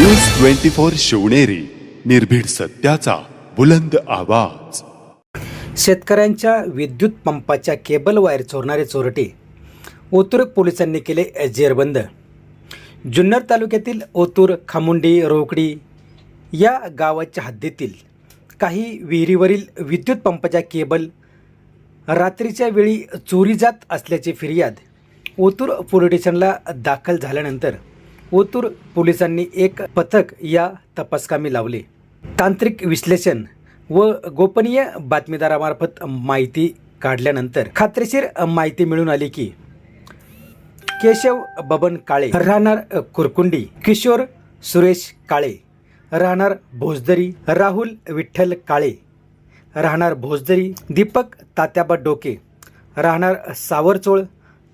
News twenty four Shivneri निर्भीड सत्याचा बुलंद आवाज. शेतकऱ्यांच्या विद्युत पंपाच्या केबल वायर चोरणारे चोरटे. ओतूर पोलिसांनी केले जेरबंद जुन्नर तालुक्यातील ओतूर खामुंडी रोकडी या गावाच्या हद्दीतील काही विहिरीवरील विद्युत पंपाच्या केबल रात्रीच्या वेळी चोरी जात असल्याची फिर्याद ओतूर पोलीस स्टेशनला दाखल झाल्यानंतर ओतूर पोलिसांनी एक पथक या तपासकामी लावले. तांत्रिक विश्लेषण व गोपनीय बातमीदारामार्फत माहिती काढल्यानंतर खात्रीशीर माहिती मिळून आली की केशव बबन काळे राहणार कुरकुंडी किशोर सुरेश काळे राहणार भोजदरी राहुल विठ्ठल काळे राहणार भोजदरी दीपक तात्याबा डोके राहणार सावरचोळ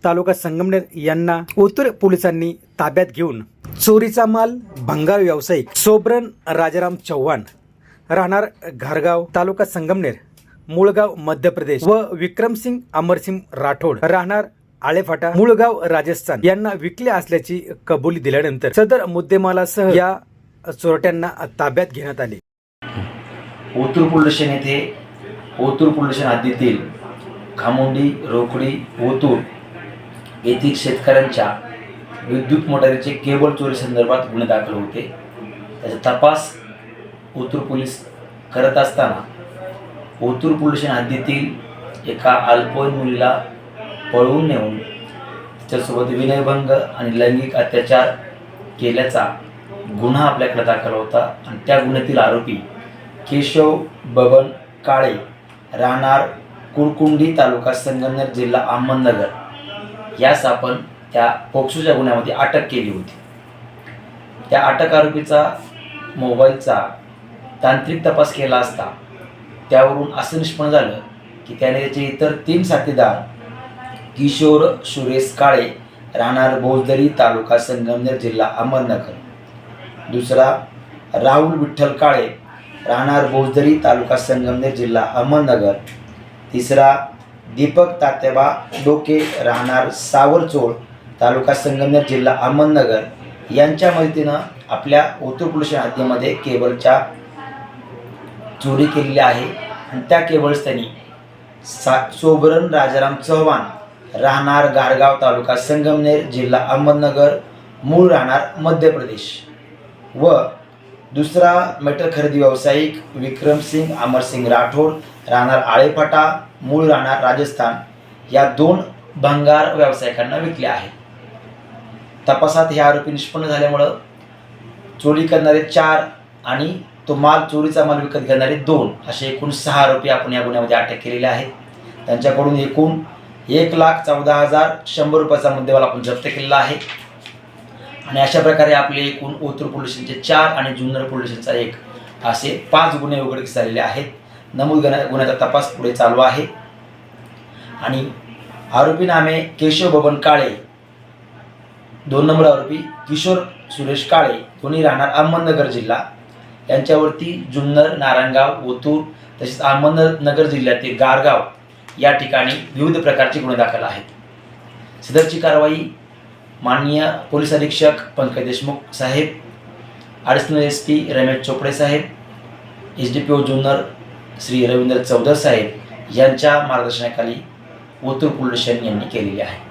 तालुका संगमनेर यांना ओतूर पोलिसांनी ताब्यात घेऊन चोरीचा माल भंगार व्यावसायिक सोबरन राजाराम चव्हाण राहणार घारगाव तालुका संगमनेर मुळगाव मध्य प्रदेश व विक्रमसिंग अमरसिंग राठोड राहणार आळेफाटा मुळगाव राजस्थान. यांना विकले असल्याची कबुली दिल्यानंतर सदर मुद्देमालासह या चोरट्यांना ताब्यात घेण्यात आले. ओतूर पोल्युशन येथे ओतूर पोल्युशन स्टेशन हद्दीतील खामुंडी रोकडी ओतूर येथील शेतकऱ्यांच्या विद्युत मोटारीचे केबल चोरी संदर्भात गुन्हे दाखल होते. त्याचा तपास ओतूर पोलीस करत असताना ओतूर पोलीस हद्दीतील एका अल्पवयीन मुलीला पळवून नेऊन तिच्यासोबत विनयभंग आणि लैंगिक अत्याचार केल्याचा गुन्हा आपल्याकडे दाखल होता. आणि त्या गुन्ह्यातील आरोपी केशव बबन काळे राहणार कुरकुंडी तालुका संगमनेर जिल्हा अहमदनगर. यास आपण त्या पोक्सोच्या गुन्ह्यामध्ये अटक केली होती. त्या अटक आरोपीचा मोबाईलचा तांत्रिक तपास केला असता त्यावरून असं निष्पन्न झालं की त्याने त्याचे इतर तीन साथीदार किशोर सुरेश काळे राहणार भोजदरी तालुका संगमनेर जिल्हा अहमदनगर. दुसरा राहुल विठ्ठल काळे राहणार भोजदरी तालुका संगमनेर जिल्हा अहमदनगर. तिसरा दीपक तात्याबा डोके राहणार सावरचोळ तालुका संगमनेर जिल्हा अहमदनगर यांच्या मदतीनं आपल्या ओतूर पोलीस हद्दीमध्ये केबलच्या चोरी केलेली आहे. आणि त्या केबल्स त्यांनी सा सोबरन राजाराम चव्हाण राहणार गारगाव तालुका संगमनेर जिल्हा अहमदनगर मूळ राहणार मध्य प्रदेश. व दुसरा मेटल खरेदी व्यावसायिक विक्रमसिंग अमरसिंग राठोड राहणार आळेफाटा मूळ राहणार राजस्थान या दोन भंगार व्यावसायिकांना विकले आहेत तपासात हे आरोपी निष्पन्न झाल्यामुळं चोरी करणारे चार आणि तो माल चोरीचा माल विकत घेणारे दोन असे एकूण सहा आरोपी आपण या गुन्ह्यामध्ये अटक केलेले आहेत. त्यांच्याकडून एकूण एक लाख चौदा हजार शंभर रुपयाचा मुद्देमाल आपण जप्त केलेला आहे. आणि अशा प्रकारे आपले एकूण ओतूर पोलीस स्टेशनचे चार आणि जुन्नर पोलीस स्टेशनचा एक असे पाच गुन्हे उघडकीस झालेले आहेत. नमूद गुन्ह्याचा तपास पुढे चालू आहे. आणि आरोपीनामे केशव बबन काळे दोन नंबर आरोपी किशोर सुरेश काळे दोन्ही राहणार अहमदनगर जिल्हा. यांच्यावरती जुन्नर नारायणगाव ओतूर तसेच अहमदनगर जिल्ह्यातील गारगाव या ठिकाणी विविध प्रकारचे गुन्हे दाखल आहेत. सदरची कारवाई माननीय पोलीस अधीक्षक पंकज देशमुख साहेब additional S P Ramesh Chopde साहेब H D P O Junnar Shri Ravindra Chaudhar साहेब यांच्या मार्गदर्शनाखाली ओतूर पोलीस स्टेशन यांनी केलेली आहे.